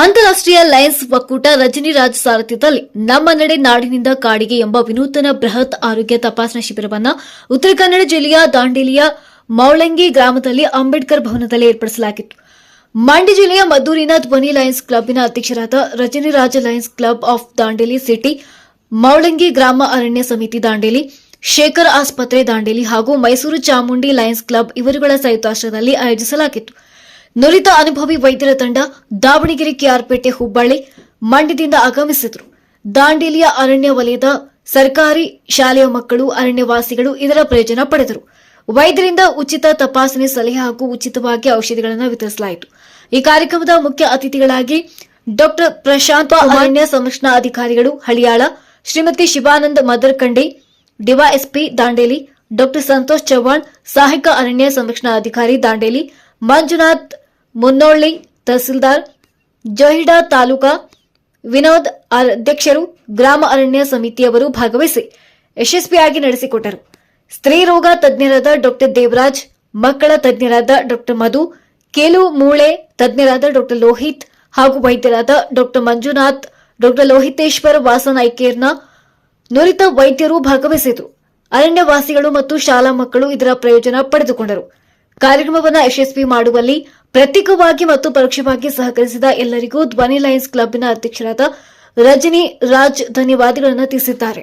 ಅಂತಾರಾಷ್ಟ್ರೀಯ ಲಯನ್ಸ್ ಒಕ್ಕೂಟ ರಜನಿ ರಾಜ್ ಸಾರಥ್ಯದಲ್ಲಿ ನಮ್ಮ ನಡೆ ನಾಡಿನಿಂದ ಕಾಡಿಗೆ ಎಂಬ ವಿನೂತನ ಬೃಹತ್ ಆರೋಗ್ಯ ತಪಾಸಣಾ ಶಿಬಿರವನ್ನು ಉತ್ತರ ಕನ್ನಡ ಜಿಲ್ಲೆಯ ದಾಂಡೇಲಿಯ ಮೌಳಂಗಿ ಗ್ರಾಮದಲ್ಲಿ ಅಂಬೇಡ್ಕರ್ ಭವನದಲ್ಲಿ ಏರ್ಪಡಿಸಲಾಗಿತ್ತು. ಮಂಡ್ಯ ಜಿಲ್ಲೆಯ ಮದ್ದೂರಿನ ಧ್ವನಿ ಲಯನ್ಸ್ ಕ್ಲಬ್ನ ಅಧ್ಯಕ್ಷರಾದ Rajani Raja Lions Club of Dandeli city, Moulangi ಗ್ರಾಮ ಅರಣ್ಯ ಸಮಿತಿ ದಾಂಡೇಲಿ, ಶೇಖರ್ ಆಸ್ಪತ್ರೆ ದಾಂಡೇಲಿ ಹಾಗೂ ಮೈಸೂರು ಚಾಮುಂಡಿ ಲಯನ್ಸ್ ಕ್ಲಬ್ ಇವರುಗಳ ಸಂಯುಕ್ತಾಶ್ರಯದಲ್ಲಿ ಆಯೋಜಿಸಲಾಗಿತ್ತು. ನುರಿತ ಅನುಭವಿ ವೈದ್ಯರ ತಂಡ ದಾವಣಗೆರೆ ಕೆಆರ್ಪೇಟೆ ಹುಬ್ಬಳ್ಳಿ ಮಂಡ್ಯದಿಂದ ಆಗಮಿಸಿದ್ರು. ದಾಂಡೇಲಿಯ ಅರಣ್ಯ ವಲಯದ ಸರ್ಕಾರಿ ಶಾಲೆಯ ಮಕ್ಕಳು ಅರಣ್ಯವಾಸಿಗಳು ಇದರ ಪ್ರಯೋಜನ ಪಡೆದರು. ವೈದ್ಯರಿಂದ ಉಚಿತ ತಪಾಸಣೆ ಸಲಹೆ ಹಾಗೂ ಉಚಿತವಾಗಿ ಔಷಧಿಗಳನ್ನು ವಿತರಿಸಲಾಯಿತು. ಈ ಕಾರ್ಯಕ್ರಮದ ಮುಖ್ಯ ಅತಿಥಿಗಳಾಗಿ ಡಾಕ್ಟರ್ ಪ್ರಶಾಂತ್ ಅರಣ್ಯ ಸಂರಕ್ಷಣಾ ಅಧಿಕಾರಿಗಳು ಹಳಿಯಾಳ ಶ್ರೀಮತಿ ಶಿವಾನಂದ್ ಮದರ್ಕಂಡಿ ಡಿವೈಎಸ್ಪಿ ದಾಂಡೇಲಿ ಡಾಕ್ಟರ್ ಸಂತೋಷ್ ಚವ್ಹಾಣ್ ಸಹಾಯಕ ಅರಣ್ಯ ಸಂರಕ್ಷಣಾ ಅಧಿಕಾರಿ ದಾಂಡೇಲಿ ಮಂಜುನಾಥ್ ಮುನ್ನೋಳ್ಳಿ ತಹಸೀಲ್ದಾರ್ ಜೊಹಿಡಾ ತಾಲೂಕಾ ವಿನೋದ್ ಅಧ್ಯಕ್ಷರು ಗ್ರಾಮ ಅರಣ್ಯ ಸಮಿತಿಯವರು ಭಾಗವಹಿಸಿ ಯಶಸ್ವಿಯಾಗಿ ನಡೆಸಿಕೊಟ್ಟರು. ಸ್ತ್ರೀ ರೋಗ ತಜ್ಞರಾದ ಡಾಕ್ಟರ್ ದೇವರಾಜ್, ಮಕ್ಕಳ ತಜ್ಞರಾದ ಡಾಕ್ಟರ್ ಮಧು, ಕೇಲು ಮೂಳೆ ತಜ್ಞರಾದ ಡಾಕ್ಟರ್ ಲೋಹಿತ್ ಹಾಗೂ ವೈದ್ಯರಾದ ಡಾಕ್ಟರ್ ಮಂಜುನಾಥ್, ಡಾಕ್ಟರ್ ಲೋಹಿತೇಶ್ವರ್ ವಾಸನಾಯ್ಕೇರ್ನ ನುರಿತ ವೈದ್ಯರು ಭಾಗವಹಿಸಿದರು. ಅರಣ್ಯವಾಸಿಗಳು ಮತ್ತು ಶಾಲಾ ಮಕ್ಕಳು ಇದರ ಪ್ರಯೋಜನ ಪಡೆದುಕೊಂಡರು. ಕಾರ್ಯಕ್ರಮವನ್ನು ಯಶಸ್ವಿ ಮಾಡುವಲ್ಲಿ ಪ್ರತ್ಯೇಕವಾಗಿ ಮತ್ತು ಪರೋಕ್ಷವಾಗಿ ಸಹಕರಿಸಿದ ಎಲ್ಲರಿಗೂ ಧ್ವನಿ ಲಯನ್ಸ್ ಕ್ಲಬ್ನ ಅಧ್ಯಕ್ಷರಾದ ರಜನಿ ರಾಜ್ ಧನ್ಯವಾದಗಳನ್ನು ತಿಳಿಸಿದ್ದಾರೆ.